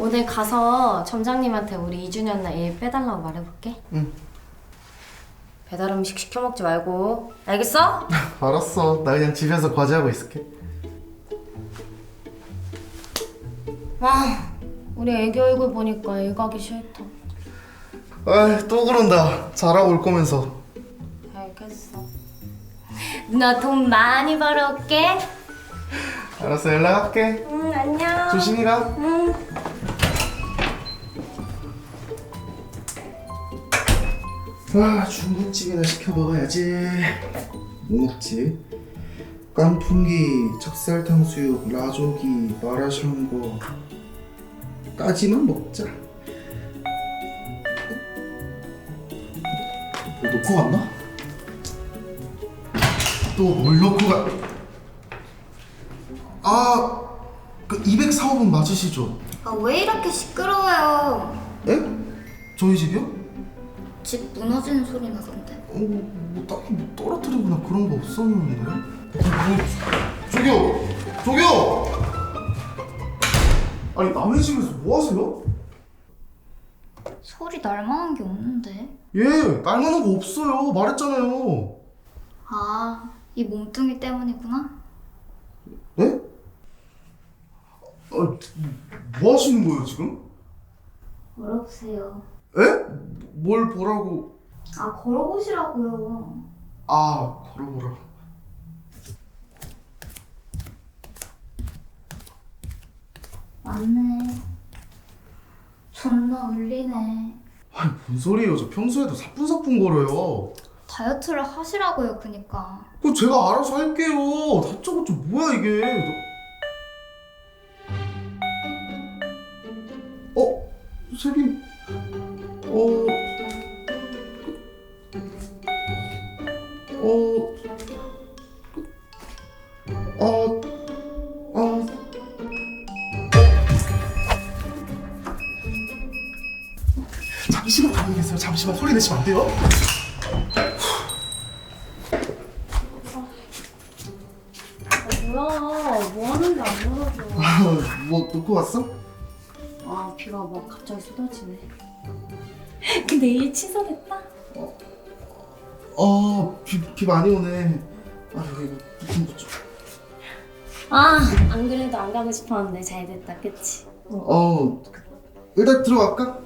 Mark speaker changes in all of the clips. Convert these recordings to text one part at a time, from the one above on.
Speaker 1: 오늘 가서 점장님한테 우리 2주년 날 일 빼달라고 말해볼게.
Speaker 2: 응.
Speaker 1: 배달 음식 시켜 먹지 말고. 알겠어?
Speaker 2: 알았어. 나 그냥 집에서 과제하고 있을게.
Speaker 1: 아, 우리 애기 얼굴 보니까 일 가기 싫다.
Speaker 2: 아, 또 그런다. 잘하고 올 거면서.
Speaker 1: 알겠어. 누나 돈 많이 벌어올게.
Speaker 2: 알았어, 연락할게.
Speaker 1: 응, 안녕.
Speaker 2: 조심히 가.
Speaker 1: 응.
Speaker 2: 아, 중국집이나 시켜 먹어야지. 뭐 먹지? 깐풍기, 찹쌀탕수육, 라조기, 마라샹궈. 까지만 먹자. 뭐 놓고 갔나? 또 뭘 놓고 가? 아, 그 204호분 맞으시죠?
Speaker 3: 아, 왜 이렇게 시끄러워요?
Speaker 2: 에? 저희 집이요?
Speaker 3: 집 무너지는 소리 나던데.
Speaker 2: 어, 뭐 딱히 뭐 떨어뜨리거나 그런 거 없었는데. 어, 뭐, 저기요, 저기요. 아니 남의 집에서 뭐 하세요?
Speaker 3: 소리 날 만한 게 없는데.
Speaker 2: 예, 날만한 거 없어요. 말했잖아요.
Speaker 3: 아, 이 몸뚱이 때문이구나.
Speaker 2: 네? 아, 뭐 하시는 거예요 지금?
Speaker 3: 걸어보세요.
Speaker 2: 에? 뭘 보라고?
Speaker 3: 아, 걸어보시라고요.
Speaker 2: 아, 걸어보라.
Speaker 3: 맞네. 존나 울리네.
Speaker 2: 아니 뭔 소리예요? 저 평소에도 사뿐사뿐 걸어요.
Speaker 3: 다이어트를 하시라고요, 그니까.
Speaker 2: 그거 제가 알아서 할게요. 다짜고짜 뭐야 이게? 너... 어? 세빈... 어... 어... 어... 어... 잠시만 가만히 계세요. 잠시만 소리 내시면 안 돼요?
Speaker 1: 뭐야, 뭐안 물어줘.
Speaker 2: 뭐 놓고 왔어?
Speaker 1: 아, 비가 막 갑자기 쏟아지네. 근데 일 취소됐다?
Speaker 2: 어, 비, 비 많이 오네. 아, 여기 무슨 거 좀.
Speaker 1: 아, 안 그래도 안 가고 싶었는데 잘 됐다, 그치?
Speaker 2: 어, 그, 일단 들어갈까?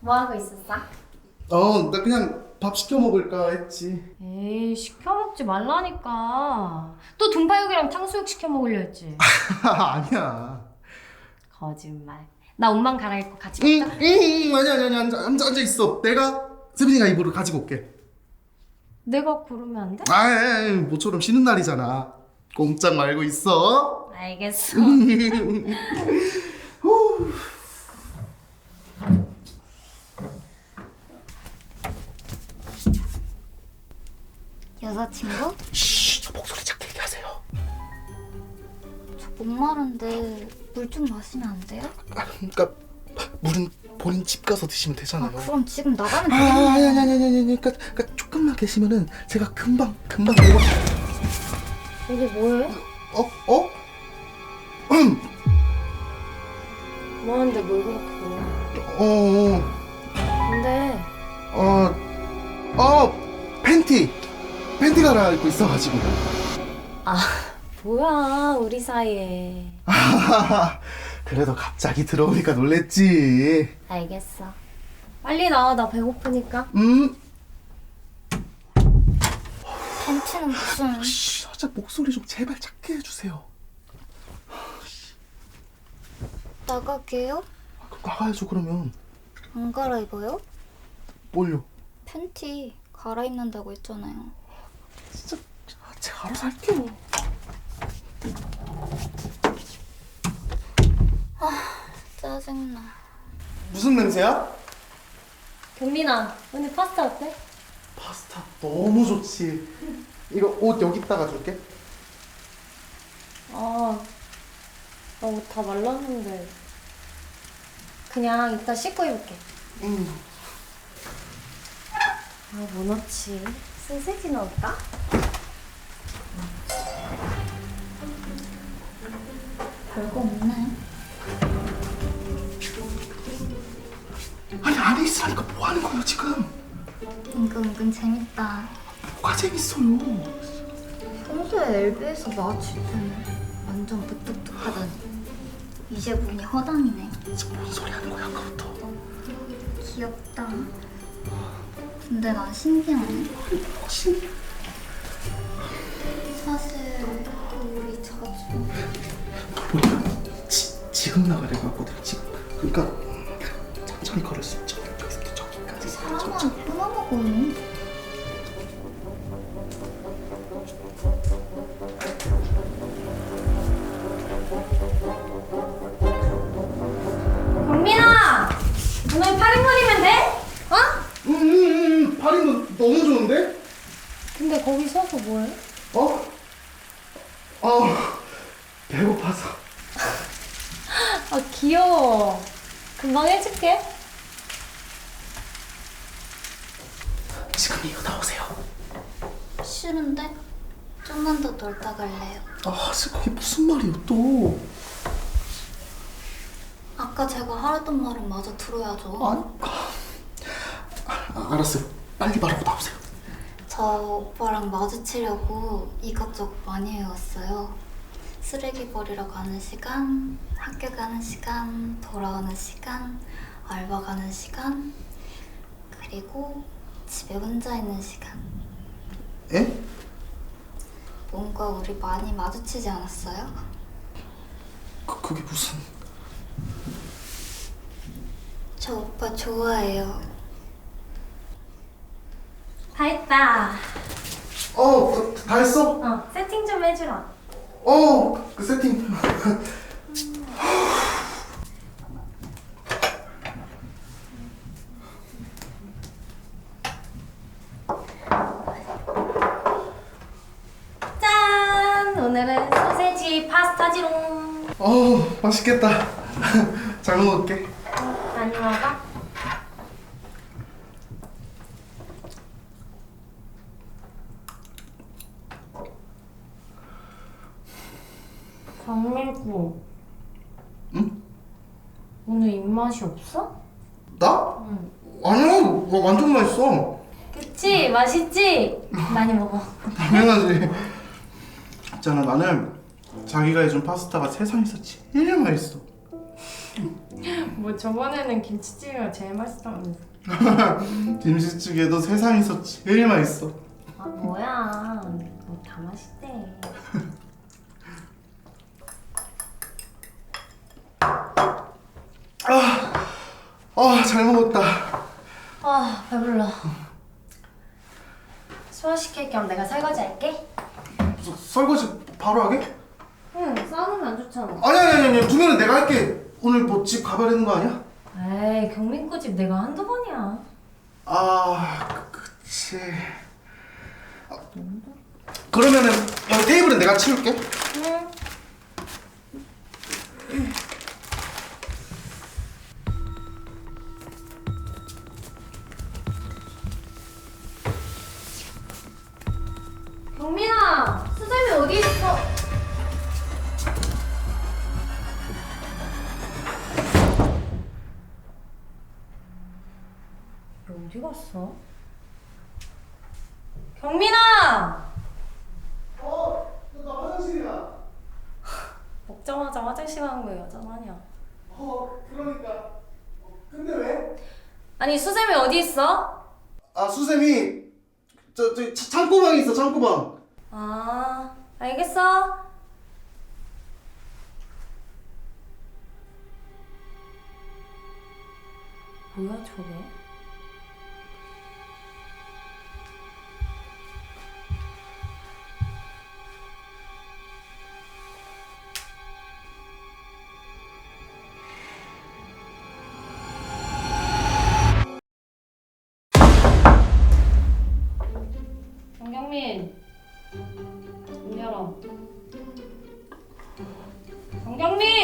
Speaker 1: 뭐 하고 있었어?
Speaker 2: 어, 나 그냥 밥 시켜 먹을까 했지.
Speaker 1: 에이, 시켜 먹지 말라니까. 또 동파육이랑 탕수육 시켜 먹으려 했지.
Speaker 2: 아니야.
Speaker 1: 거짓말. 나 옷만 갈아입고 같이
Speaker 2: 응,
Speaker 1: 먹자.
Speaker 2: 응, 응, 아니야, 아니야, 아니야. 앉아, 앉아, 앉아 있어. 내가 세빈이가 입으로 가지고 올게.
Speaker 1: 내가 고르면 안 돼?
Speaker 2: 아, 모처럼 쉬는 날이잖아. 꼼짝 말고 있어.
Speaker 1: 알겠어.
Speaker 3: 여자친구?
Speaker 2: 쉬, 저 목소리 작게 얘기하세요.
Speaker 3: 저 목마른데 물 좀 마시면 안 돼요?
Speaker 2: 아, 그러니까 물은 본인 집 가서 드시면
Speaker 3: 아,
Speaker 2: 되잖아요.
Speaker 3: 그럼 지금 나가면
Speaker 2: 아,
Speaker 3: 되겠네.
Speaker 2: 아니, 아니, 아니, 아니, 아니, 그러니까, 그러니까 조금만 계시면은 제가 금방, 금방.
Speaker 1: 여기 뭐해?
Speaker 2: 어, 어? 음,
Speaker 1: 뭐 하는데 뭘 그렇게 보냐?
Speaker 2: 어,
Speaker 1: 근데
Speaker 2: 어, 어, 어, 팬티, 팬티 갈아입고 있어 가지고.
Speaker 1: 아 뭐야 우리 사이에
Speaker 2: 그래도 갑자기 들어오니까 놀랬지.
Speaker 1: 알겠어 빨리 나와 나 배고프니까
Speaker 2: 음,
Speaker 3: 팬티는 무슨...
Speaker 2: 씨, 살짝 목소리 좀 제발 작게 해주세요.
Speaker 3: 나가게요?
Speaker 2: 아, 그럼 나가야죠 그러면.
Speaker 3: 안 갈아입어요?
Speaker 2: 뭘요?
Speaker 3: 팬티 갈아입는다고 했잖아요.
Speaker 2: 진짜 아, 제가 알아서 할게요.
Speaker 3: 짜증나.
Speaker 2: 무슨 냄새야?
Speaker 1: 경민아 오늘 파스타 어때?
Speaker 2: 파스타 너무 좋지. 이거 옷 여기다가 줄게.
Speaker 1: 아 나 옷다 말랐는데 그냥 이따 씻고 입을게
Speaker 2: 음.
Speaker 1: 아뭐 넣지? 소세지 넣을까?
Speaker 3: 별거 없네.
Speaker 2: 안에 있으라니까 뭐 하는 거예요 지금?
Speaker 3: 은근 은근 재밌다.
Speaker 2: 뭐가 재밌어요?
Speaker 3: 평소에 마주칠 때는 완전 무뚝뚝하더니 이제 보니 허당이네.
Speaker 2: 지금 뭔 소리 하는 거야 아까부터?
Speaker 3: 귀엽다. 근데 난 신기하네.
Speaker 2: 혹시
Speaker 3: 사실 우리 자주
Speaker 2: 뭐야? 지, 지금 나가려고 했거든 지금. 그러니까 천천히 걸을 수 있죠. 저기까지.
Speaker 3: 사람은 끊어 먹어.
Speaker 1: 경민아! 오늘 파리머리면 돼? 어?
Speaker 2: 응응응 파리도 너무 좋은데?
Speaker 1: 근데 거기 서서 뭐해?
Speaker 2: 어? 아 배고파서.
Speaker 1: 아 귀여워. 금방 해줄게.
Speaker 2: 지금이요 나오세요.
Speaker 3: 싫은데? 좀만 더 놀다 갈래요.
Speaker 2: 아 지금 그게 무슨 말이에요 또?
Speaker 3: 아까 제가 하랬던 말은 마저 들어야죠.
Speaker 2: 아니. 아, 알았어요. 빨리 말하고 나오세요.
Speaker 3: 저 오빠랑 마주치려고 이것저것 많이 해왔어요. 쓰레기 버리러 가는 시간, 학교 가는 시간, 돌아오는 시간, 알바 가는 시간, 그리고 집에 혼자 있는 시간.
Speaker 2: 에?
Speaker 3: 뭔가 우리 많이 마주치지 않았어요?
Speaker 2: 그, 그게 무슨?
Speaker 3: 저 오빠 좋아해요.
Speaker 1: 다 했다.
Speaker 2: 어, 다, 다 했어?
Speaker 1: 어 세팅 좀 해주라.
Speaker 2: 어, 그 세팅.
Speaker 1: 오늘은 소세지 파스타지롱.
Speaker 2: 어, 맛있겠다. 잘 먹을게.
Speaker 1: 많이 먹어? 정밀구.
Speaker 2: 응?
Speaker 1: 오늘 입맛이 없어?
Speaker 2: 나?
Speaker 1: 응.
Speaker 2: 아니야, 와, 완전 맛있어.
Speaker 1: 그치? 맛있지? 많이 먹어.
Speaker 2: 당연하지. 있잖아, 나는 자기가 해준 파스타가 세상에서 제일 맛있어.
Speaker 1: 뭐 저번에는 김치찌개가 제일 맛있다면서.
Speaker 2: 김치찌개도 세상에서 제일 맛있어.
Speaker 1: 아 뭐야? 뭐 다 맛있대.
Speaker 2: 아, 잘 먹었다.
Speaker 1: 아 배불러. 소화시킬 겸 내가 설거지 할게.
Speaker 2: 서- 설거지 바로 하게?
Speaker 1: 응, 싸우면 안 좋잖아.
Speaker 2: 아니, 아니, 아니, 아니, 두면은 내가 할게. 오늘 뭐 집 가봐야 되는 거 아니야?
Speaker 1: 에이 경민구 집 내가 한두 번이야.
Speaker 2: 아, 그- 그치. 아, 그러면은 여기 테이블은 내가 치울게.
Speaker 1: 어디 갔어? 경민아!
Speaker 2: 어, 나 화장실이야.
Speaker 1: 먹자마자 화장실 가는 거 여자마냐?
Speaker 2: 어, 그러니까. 어, 근데 왜?
Speaker 1: 아니 수zem이 어디 있어?
Speaker 2: 아, 수쌤이 저, 저 차- 창고방에 있어, 창고방.
Speaker 1: 아 알겠어. 뭐야 저게? 어 정경민